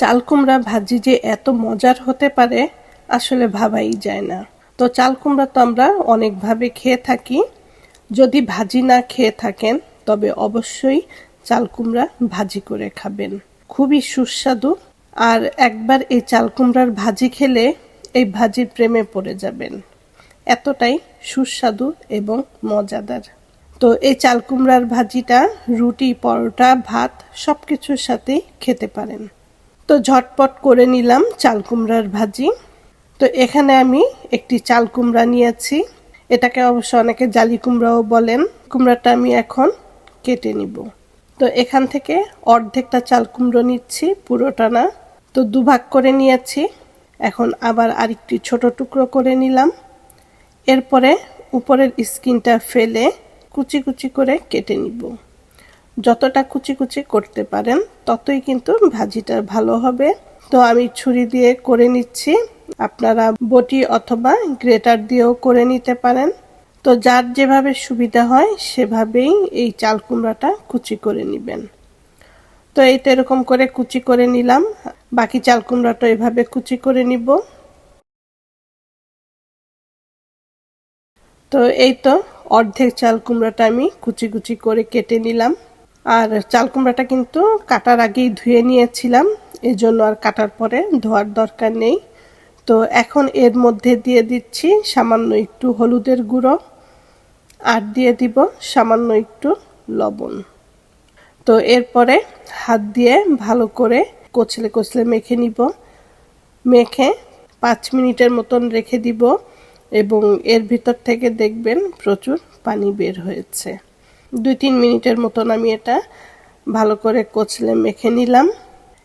চাল কুমড়া ভাজি যে এত মজার হতে পারে, আসলে ভাবাই যায় না। তো চাল কুমড়া তো আমরা অনেকভাবে খেয়ে থাকি। যদি ভাজি না খেয়ে থাকেন, তবে অবশ্যই চাল কুমড়া ভাজি করে খাবেন। খুবই সুস্বাদু। আর একবার এই চাল কুমড়ার ভাজি খেলে এই ভাজির প্রেমে পড়ে যাবেন। এতটাই সুস্বাদু এবং মজাদার। তো এই চাল কুমড়ার ভাজিটা, রুটি, পরোটা, ভাত সব কিছুর সাথেই খেতে পারেন। তো ঝটপট করে নিলাম চাল কুমড়ার ভাজি। তো এখানে আমি একটি চাল কুমড়া নিয়েছি। এটাকে অবশ্য অনেকে জালি কুমড়াও বলেন। কুমড়াটা আমি এখন কেটে নিব। তো এখান থেকে অর্ধেকটা চাল কুমড়ো নিচ্ছি পুরোটা না। তো দুভাগ করে নিয়েছি। এখন আবার আরেকটি ছোট টুকরো করে নিলাম। এরপরে উপরের স্কিনটা ফেলে কুচি কুচি করে কেটে নিব। যতটা কুচি কুচি করতে পারেন, ততই কিন্তু ভাজিটা ভালো হবে। তো আমি ছুরি দিয়ে করে নিচ্ছি। আপনারা বটি অথবা গ্রেটার দিয়েও করে নিতে পারেন। তো যার যেভাবে সুবিধা হয়, সেভাবেই এই চাল কুমড়াটা কুচি করে নেবেন। তো এই তো এরকম করে কুচি করে নিলাম। বাকি চাল কুমড়াটা এভাবে কুচি করে নিব। তো এই তো অর্ধেক চাল কুমড়াটা আমি কুচি কুচি করে কেটে নিলাম। আর চাল কুমড়াটা কিন্তু কাটার আগেই ধুয়ে নিয়েছিলাম এই জন্য আর কাটার পরে ধোয়ার দরকার নেই। তো এখন এর মধ্যে দিয়ে দিচ্ছি সামান্য একটু হলুদের গুঁড়ো আর দিয়ে দিব সামান্য একটু লবণ। তো এরপরে হাত দিয়ে ভালো করে কচলে কচলে মেখে নিব। মেখে পাঁচ মিনিটের মতন রেখে দিব এবং এর ভিতর থেকে দেখবেন প্রচুর পানি বের হয়েছে। দুই তিন মিনিটের মতন আমি এটা ভালো করে কচলে মেখে নিলাম।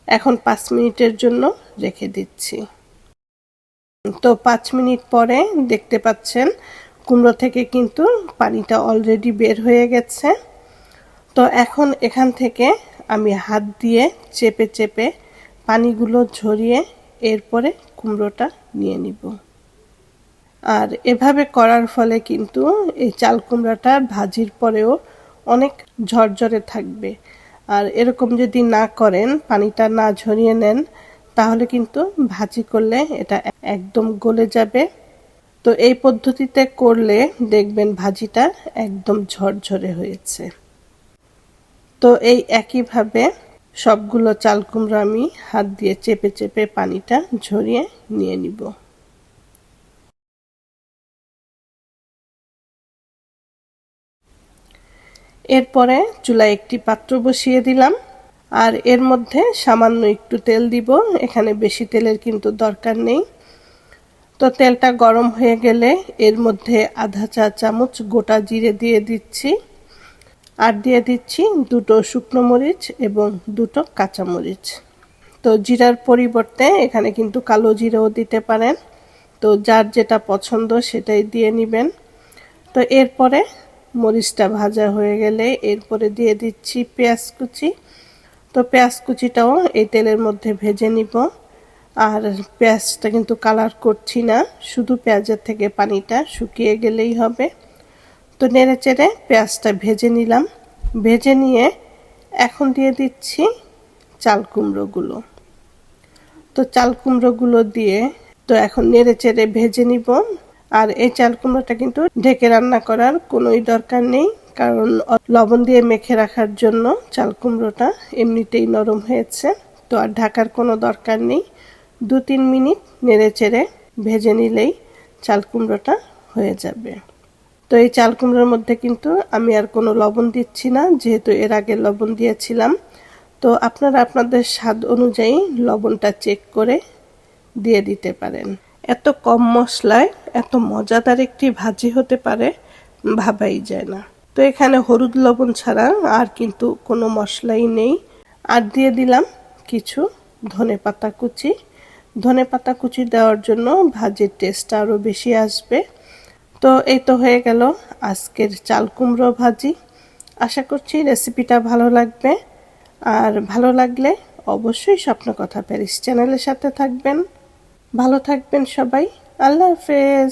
এখন পাঁচ মিনিটের জন্য রেখে দিচ্ছি। তো পাঁচ মিনিট পরে দেখতে পাচ্ছেন, কুমড়ো থেকে কিন্তু পানিটা অলরেডি বের হয়ে গেছে। তো এখন এখান থেকে আমি হাত দিয়ে চেপে চেপে পানিগুলো ঝরিয়ে এরপরে কুমড়োটা নিয়ে নিব। আর এভাবে করার ফলে কিন্তু এই চাল কুমড়াটা ভাজির পরেও অনেক ঝরঝরে থাকবে। আর এরকম যদি না করেন, পানিটা না ঝরিয়ে নেন, তাহলে কিন্তু ভাজি করলে এটা একদম গলে যাবে। তো এই পদ্ধতিতে করলে দেখবেন ভাজিটা একদম ঝরঝরে হয়েছে। তো এই একইভাবে সবগুলো চাল কুমড়ো আমি হাত দিয়ে চেপে চেপে পানিটা ঝরিয়ে নিয়ে নিব। এরপরে চুলায় একটি পাত্র বসিয়ে দিলাম। আর এর মধ্যে সামান্য একটু তেল দিব। এখানে বেশি তেলের কিন্তু দরকার নেই। তো তেলটা গরম হয়ে গেলে এর মধ্যে আধা চা চামচ গোটা জিরে দিয়ে দিচ্ছি। আর দিয়ে দিচ্ছি দুটো শুকনো মরিচ এবং দুটো কাঁচা মরিচ। তো জিরার পরিবর্তে এখানে কিন্তু কালো জিরাও দিতে পারেন। তো যার যেটা পছন্দ সেটাই দিয়ে নেবেন। তো এরপরে মরিচটা ভাজা হয়ে গেলে এরপরে দিয়ে দিচ্ছি পেঁয়াজ কুচি। তো পেঁয়াজ কুচিটাও এই তেলের মধ্যে ভেজে নিব। আর পেঁয়াজটা কিন্তু কালার করছি না, শুধু পেঁয়াজের থেকে পানিটা শুকিয়ে গেলেই হবে। তো নেড়ে চেড়ে পেঁয়াজটা ভেজে নিলাম। ভেজে নিয়ে এখন দিয়ে দিচ্ছি চাল কুমড়োগুলো। তো চাল কুমড়োগুলো দিয়ে তো এখন নেড়ে চেড়ে ভেজে নিব। আর এই চাল কুমড়োটা কিন্তু ঢেকে রান্না করার কোনোই দরকার নেই, কারণ লবণ দিয়ে মেখে রাখার জন্য চাল কুমড়োটা এমনিতেই নরম হয়েছে। তো আর ঢাকার কোনো দরকার নেই। দু তিন মিনিট নেড়ে চেড়ে ভেজে নিলেই চাল কুমড়োটা হয়ে যাবে। তো এই চাল কুমড়োর মধ্যে কিন্তু আমি আর কোনো লবণ দিচ্ছি না, যেহেতু এর আগে লবণ দিয়েছিলাম। তো আপনারা আপনাদের স্বাদ অনুযায়ী লবণটা চেক করে দিয়ে দিতে পারেন। এত কম মশলায় এত মজাদার একটি ভাজি হতে পারে, ভাবাই যায় না। তো এখানে হলুদ লবণ ছাড়া আর কিন্তু কোনো মশলাই নেই। আর দিয়ে দিলাম কিছু ধনে পাতা কুচি। ধনে পাতা কুচি দেওয়ার জন্য ভাজির টেস্টটা আরও বেশি আসবে। তো এই তো হয়ে গেল আজকের চাল কুমড়ো ভাজি। আশা করছি রেসিপিটা ভালো লাগবে। আর ভালো লাগলে অবশ্যই স্বপ্ন কথা প্যারিস চ্যানেলের সাথে থাকবেন। ভালো থাকবেন সবাই। আল্লাহ হাফেজ।